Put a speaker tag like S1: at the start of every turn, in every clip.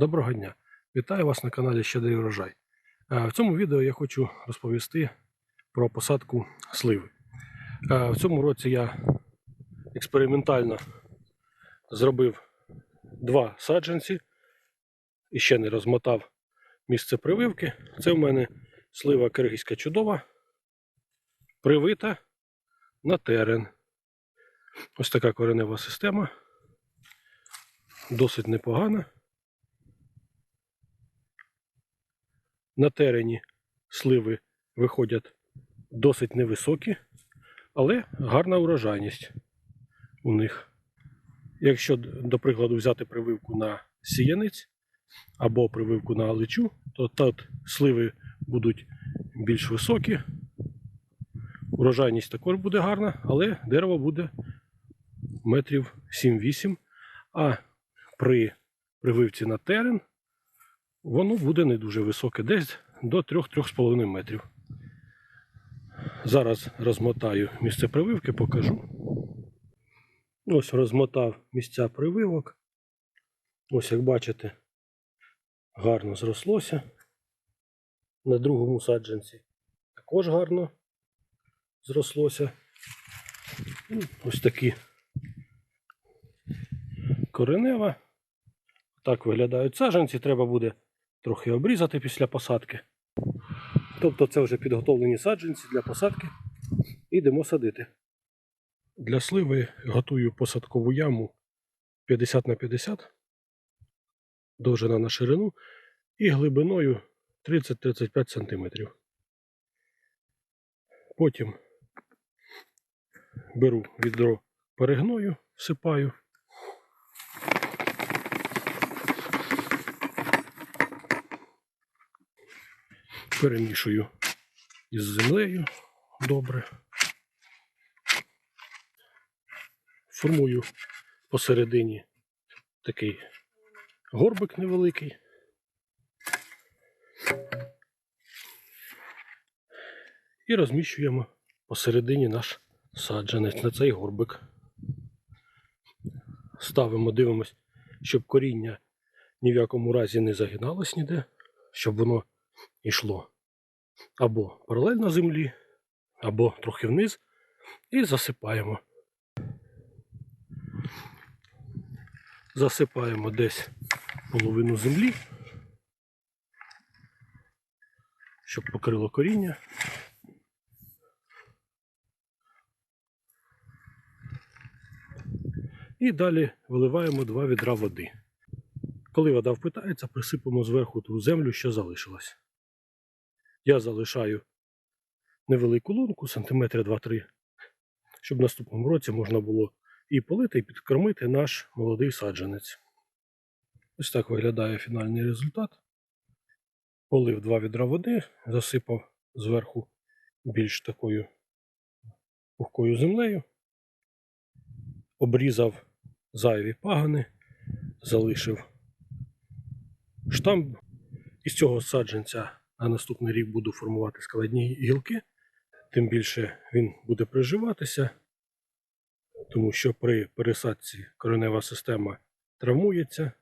S1: Доброго дня! Вітаю вас на каналі Щедрий врожай. Е, В цьому відео я хочу розповісти про посадку сливи. Е, В цьому році я експериментально зробив два саджанці і ще не розмотав місце прививки. Це в мене слива киргизька чудова, привита на терен. Ось така коренева система. Досить непогана. На терені сливи виходять досить невисокі, але гарна урожайність у них. Якщо, до прикладу, взяти прививку на сіянець або прививку на аличу, то тут сливи будуть більш високі. Урожайність також буде гарна, але дерево буде метрів 7-8. А при прививці на терен воно буде не дуже високе, десь до 3-3,5 метрів. Зараз розмотаю місце прививки, покажу. Ось розмотав місця прививок. Ось як бачите, гарно зрослося. На другому саджанці також гарно зрослося. Ну, Ось такі коренева. Так виглядають саджанці. Треба буде трохи обрізати після посадки. Тобто це вже підготовлені саджанці для посадки. Ідемо садити. Для сливи готую посадкову яму 50 на 50, довжина на ширину і глибиною 30-35 см. Потім беру відро перегною, всипаю. Перемішую із землею добре. Формую посередині такий горбик невеликий. І розміщуємо посередині наш саджанець на цей горбик. Ставимо, дивимось, щоб коріння ні в якому разі не загиналось ніде, щоб воно йшло або паралельно землі, або трохи вниз, і засипаємо. Засипаємо десь половину землі, щоб покрило коріння. І далі виливаємо два відра води. Коли вода впитається, присипемо зверху ту землю, що залишилась. Я залишаю невелику лунку, сантиметри 2-3, щоб в наступному році можна було і полити, і підкормити наш молодий саджанець. Ось так виглядає фінальний результат. Полив два відра води, засипав зверху більш такою пухкою землею, обрізав зайві пагани, залишив штамп із цього саджанця на наступний рік буду формувати складні гілки, тим більше він буде приживатися, тому що при пересадці коренева система травмується,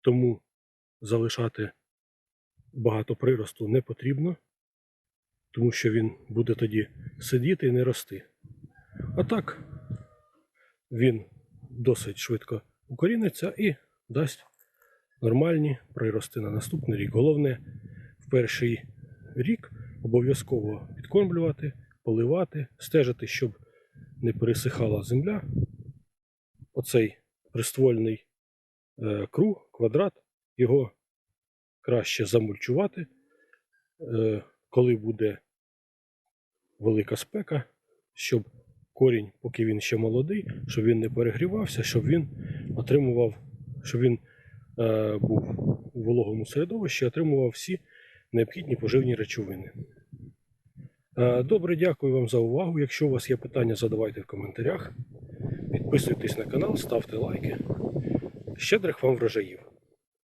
S1: тому залишати багато приросту не потрібно, тому що він буде тоді сидіти і не рости. А так він досить швидко укоріниться і дасть нормальні прирости на наступний рік. Головне перший рік обов'язково підкормлювати, поливати, стежити, щоб не пересихала земля. Оцей приствольний е, круг, квадрат, його краще замульчувати, е, коли буде велика спека, щоб корінь, поки він ще молодий, щоб він не перегрівався, щоб він отримував, щоб він е, був у вологому середовищі, отримував всі необхідні поживні речовини. Е, Добре, дякую вам за увагу. Якщо у вас є питання, задавайте в коментарях. Підписуйтесь на канал, ставте лайки. Щедрих вам врожаїв!